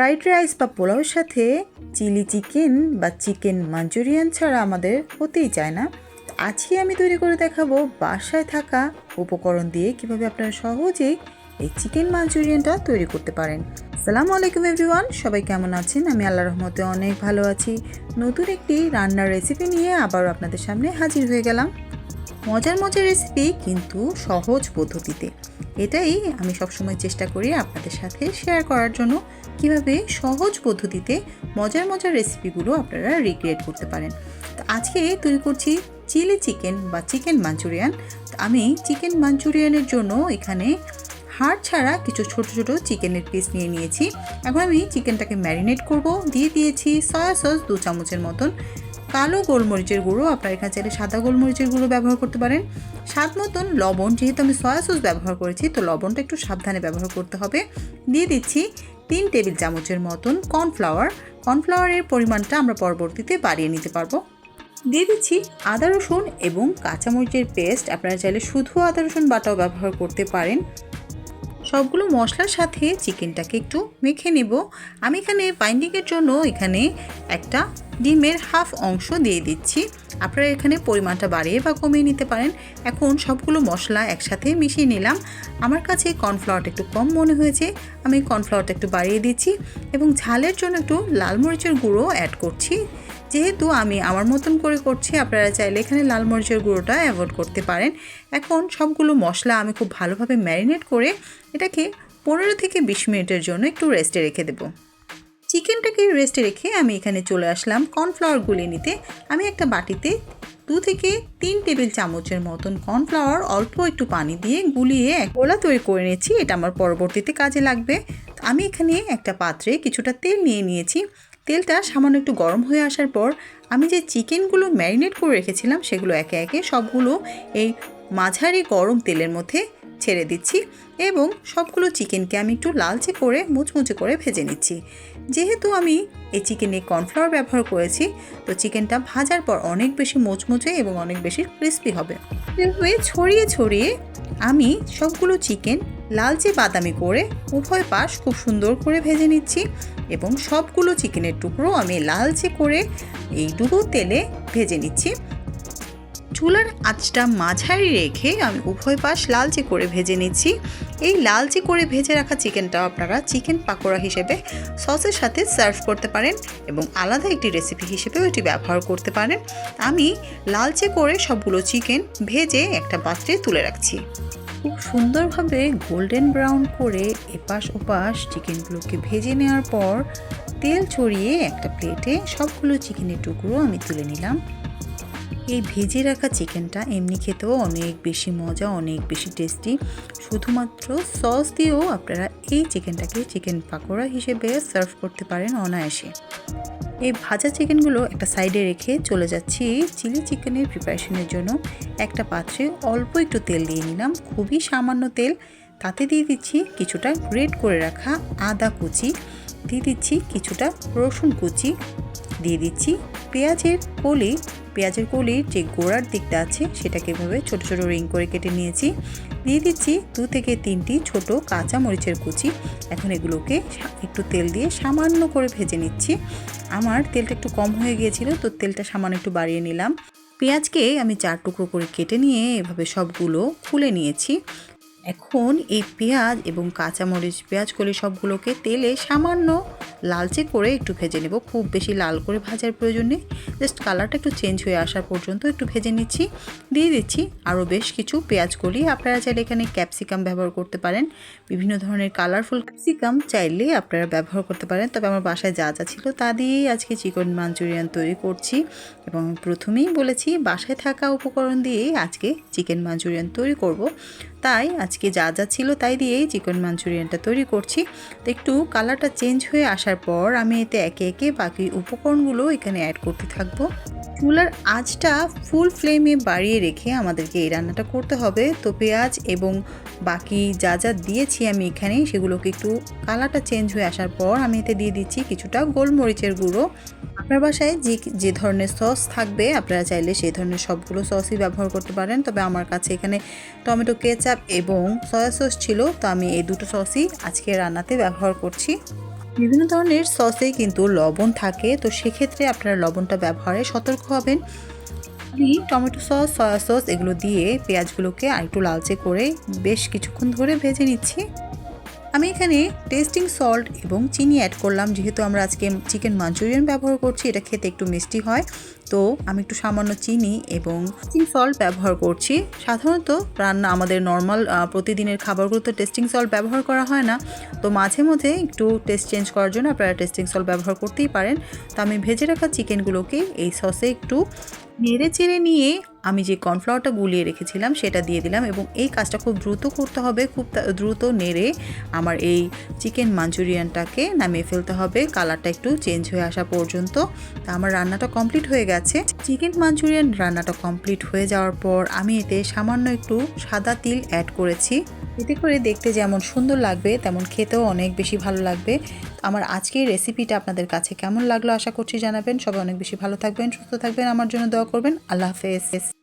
Fried rice বা পোলাওর সাথে চিলি চিকেন বা চিকেন মাঞ্চুরিয়ান ছাড়া আমাদের হতেই চায় না। আজকে আমি তৈরি করে দেখাবো বাসায় থাকা উপকরণ দিয়ে কীভাবে আপনারা সহজেই এই চিকেন মাঞ্চুরিয়ানটা তৈরি করতে পারেন। সালামু আলাইকুম এভরিওয়ান, সবাই কেমন আছেন? আমি আল্লাহ রহমতে অনেক ভালো আছি। নতুন একটি রান্নার রেসিপি নিয়ে আবারও আপনাদের সামনে হাজির হয়ে গেলাম। মজার মজার রেসিপি কিন্তু সহজ পদ্ধতিতে। এটাই আমি সবসময় চেষ্টা করি আপনাদের সাথে শেয়ার করার জন্য কীভাবে সহজ পদ্ধতিতে মজার মজার রেসিপিগুলো আপনারা রিক্রিয়েট করতে পারেন। তো আজকে তৈরি করছি চিলি চিকেন বা চিকেন মাঞ্চুরিয়ান আমি চিকেন মাঞ্চুরিয়ানের জন্য এখানে হাড় ছাড়া কিছু ছোট ছোট চিকেনের পিস নিয়ে নিয়েছি। এখন আমি চিকেনটাকে ম্যারিনেট করব। দিয়ে দিয়েছি সয়া সস দু চামচের মতন। কালো গোলমরিচের গুঁড়ো, আপনার এখানে চাইলে সাদা গোলমরিচের গুঁড়ো ব্যবহার করতে পারেন। স্বাদ মতন লবণ, যেহেতু আমি সয়া সস ব্যবহার করেছি, তো লবণটা একটু সাবধানে ব্যবহার করতে হবে। দিয়ে দিচ্ছি তিন টেবিল চামচের মতন কর্নফ্লাওয়ার কর্নফ্লাওয়ারের পরিমাণটা আমরা পরবর্তীতে বাড়িয়ে নিতে পারব। দিয়ে দিচ্ছি আদা রসুন এবং কাঁচামরিচের পেস্ট আপনারা চাইলে শুধু আদা রসুন বাটাও ব্যবহার করতে পারেন। সবগুলো মশলার সাথে চিকেনটাকে একটু মেখে নেব। আমি এখানে বাইন্ডিংয়ের জন্য এখানে একটা ডিমের হাফ অংশ দিয়ে দিচ্ছি। আপনারা এখানে পরিমাণটা বাড়িয়ে বা কমিয়ে নিতে পারেন। এখন সবগুলো মশলা একসাথে মিশিয়ে নিলাম। আমার কাছে কর্নফ্লাওয়ারটা একটু কম মনে হয়েছে। আমি কর্নফ্লাওয়ারটা একটু বাড়িয়ে দিচ্ছি এবং ঝালের জন্য একটু লাল মরিচের গুঁড়ো অ্যাড করছি। যেহেতু আমি আমার মতন করে করছি, আপনারা চাইলে এখানে লাল মরিচের গুঁড়োটা অ্যাভয়েড করতে পারেন। এখন সবগুলো মশলা আমি খুব ভালোভাবে ম্যারিনেট করে এটাকে পনেরো থেকে বিশ মিনিটের জন্য একটু রেস্টে রেখে দেবো। চিকেনটাকে রেস্টে রেখে আমি এখানে চলে আসলাম কর্নফ্লাওয়ার গুলিয়ে নিতে। আমি একটা বাটিতে দু থেকে তিন টেবিল চামচের মতন কর্নফ্লাওয়ার অল্প একটু পানি দিয়ে গুলিয়ে এক গোলা তৈরি করে নিয়েছি। এটা আমার পরবর্তীতে কাজে লাগবে। আমি এখানে একটা পাত্রে কিছুটা তেল নিয়ে নিয়েছি। তেলটা সামান্য একটু গরম হয়ে আসার পর আমি যে চিকেনগুলো ম্যারিনেট করে রেখেছিলাম সেগুলো একে একে সবগুলো এই মাঝারি গরম তেলের মধ্যে ছেড়ে দিচ্ছি এবং সবগুলো চিকেনকে আমি একটু লালচে করে মুচমুচে করে ভেজে নিচ্ছি। যেহেতু আমি এই চিকেনে কর্নফ্লাওয়ার ব্যবহার করেছি, তো চিকেনটা ভাজার পর অনেক বেশি মুচমুচে এবং অনেক বেশি ক্রিস্পি হবে। ছড়িয়ে ছড়িয়ে আমি সবগুলো চিকেন লালচে বাদামি করে উভয় পাশ খুব সুন্দর করে ভেজে নিচ্ছি এবং সবগুলো চিকেনের টুকরো আমি লালচে করে এই ডুবো তেলে ভেজে নিচ্ছি। চুলার আঁচটা মাঝারি রেখে আমি উভয় পাশ লালচে করে ভেজে নিচ্ছি। এই লালচে করে ভেজে রাখা চিকেনটাও আপনারা চিকেন পাকোড়া হিসেবে সসের সাথে সার্ভ করতে পারেন এবং আলাদা একটি রেসিপি হিসেবেও এটি ব্যবহার করতে পারেন। আমি লালচে করে সবগুলো চিকেন ভেজে একটা পাত্রে তুলে রাখছি। খুব সুন্দরভাবে গোল্ডেন ব্রাউন করে এপাশ ওপাশ চিকেনগুলোকে ভেজে নেওয়ার পর তেল ছড়িয়ে একটা প্লেটে সবগুলো চিকেনের টুকরো আমি তুলে নিলাম। এই ভেজে রাখা চিকেনটা এমনি খেতেও অনেক বেশি মজা, অনেক বেশি টেস্টি শুধুমাত্র সস দিয়েও আপনারা এই চিকেনটাকে চিকেন পাকোড়া হিসেবে সার্ভ করতে পারেন অনায়াসে। এই ভাজা চিকেনগুলো একটা সাইডে রেখে চলে যাচ্ছি চিলি চিকেনের প্রিপারেশনের জন্য। একটা পাত্রে অল্প একটু তেল দিয়ে নিলাম, খুবই সামান্য তেল। তাতে দিয়ে দিচ্ছি কিছুটা গ্রেট করে রাখা আদা কুচি। দিয়ে দিচ্ছি কিছুটা রসুন কুচি। দিয়ে দিচ্ছি পেঁয়াজের কলি পেঁয়াজের কলির যে গোড়ার দিকটা আছে, সেটাকে এভাবে ছোটো ছোটো রিং করে কেটে নিয়েছি। দিয়ে দিচ্ছি দু থেকে তিনটি ছোট কাঁচা মরিচের কুচি। এখন এগুলোকে একটু তেল দিয়ে সামান্য করে ভেজে নিচ্ছি। আমার তেলটা একটু কম হয়ে গিয়েছিল, তো তেলটা সামান্য একটু বাড়িয়ে নিলাম। পেঁয়াজকে আমি চার টুকরো করে কেটে নিয়ে এভাবে সবগুলো খুলে নিয়েছি। এখন এই পেঁয়াজ এবং কাঁচামরিচ পেঁয়াজ কলি সবগুলোকে তেলে সামান্য লালচে করে একটু ভেজে নেব। খুব বেশি লাল করে ভাজার প্রয়োজন নেই। জাস্ট কালারটা একটু চেঞ্জ হয়ে আসার পর্যন্ত একটু ভেজে নিচ্ছি। দিয়ে দিচ্ছি আরও বেশ কিছু পেঁয়াজ কলি আপনারা চাইলে এখানে ক্যাপসিকাম ব্যবহার করতে পারেন। বিভিন্ন ধরনের কালারফুল ক্যাপসিকাম চাইলে আপনারা ব্যবহার করতে পারেন। তবে আমার বাসায় যা যা ছিল তা দিয়েই আজকে চিকেন মাঞ্চুরিয়ান তৈরি করছি এবং প্রথমেই বলেছি, বাসায় থাকা উপকরণ দিয়েই আজকে চিকেন মাঞ্চুরিয়ান তৈরি করব। তাই আজকে যা যা ছিল তাই দিয়েই চিকেন মাঞ্চুরিয়ানটা তৈরি করছি। তো একটু কালারটা চেঞ্জ হয়ে আসার পর আমি এতে একে একে বাকি উপকরণগুলো এখানে অ্যাড করতে থাকব। চুলার আঁচটা ফুল ফ্লেমে বাড়িয়ে রেখে আমাদেরকে এই রান্নাটা করতে হবে। তো পেঁয়াজ এবং বাকি যা যা দিয়েছি আমি এখানে, সেগুলোকে একটু কালারটা চেঞ্জ হয়ে আসার পর আমি এতে দিয়ে দিচ্ছি কিছুটা গোলমরিচের গুঁড়ো। আপনার বাসায় যে যে ধরনের সস থাকবে, আপনারা চাইলে সেই ধরনের সবগুলো সসই ব্যবহার করতে পারেন। তবে আমার কাছে এখানে টমেটো কেচাপ এবং সয়া সস ছিল, তো আমি এই দুটো সসই আজকে রান্নাতে ব্যবহার করছি। বিভিন্ন ধরনের সসে কিন্তু লবণ থাকে, তো সেক্ষেত্রে আপনারা লবণটা ব্যবহারে সতর্ক হবেন। আমি টমেটো সস, সয়া সস এগুলো দিয়ে পেঁয়াজগুলোকে আরেকটু লালচে করে বেশ কিছুক্ষণ ধরে ভেজে নিচ্ছি। আমি এখানে টেস্টিং সল্ট এবং চিনি অ্যাড করলাম, যেহেতু আমরা আজকে চিকেন মাঞ্চুরিয়ান ব্যবহার করছি, এটা খেতে একটু মিষ্টি হয়। তো আমি একটু সামান্য চিনি এবং টেস্টিং সল্ট ব্যবহার করছি। সাধারণত রান্না, আমাদের নর্মাল প্রতিদিনের খাবারগুলো তো টেস্টিং সল্ট ব্যবহার করা হয় না। তো মাঝে মধ্যে একটু টেস্ট চেঞ্জ করার জন্য আপনারা টেস্টিং সল্ট ব্যবহার করতেই পারেন। তো আমি ভেজে রাখা চিকেনগুলোকে এই সসে একটু নেড়ে চেড়ে নিয়ে আমি যে কর্নফ্লাওয়ারটা গুলিয়ে রেখেছিলাম, সেটা দিয়ে দিলাম এবং এই কাজটা খুব দ্রুত করতে হবে, খুব দ্রুত নেড়ে আমার এই চিকেন মাঞ্চুরিয়ানটাকে নামিয়ে ফেলতে হবে। কালারটা একটু চেঞ্জ হয়ে আসা পর্যন্ত। তা আমার রান্নাটা কমপ্লিট হয়ে গেছে। চিকেন মাঞ্চুরিয়ান রান্নাটা কমপ্লিট হয়ে যাওয়ার পর আমি এতে সামান্য একটু সাদা তিল অ্যাড করেছি। এতে করে দেখতে যেমন সুন্দর লাগবে, তেমন খেতেও অনেক বেশি ভালো লাগবে। আমার আজকের রেসিপিটা আপনাদের কাছে কেমন লাগল আশা করছি জানাবেন। সবাই অনেক বেশি ভালো থাকবেন, সুস্থ থাকবেন, আমার জন্য দোয়া করবেন। আল্লাহ হাফেজ।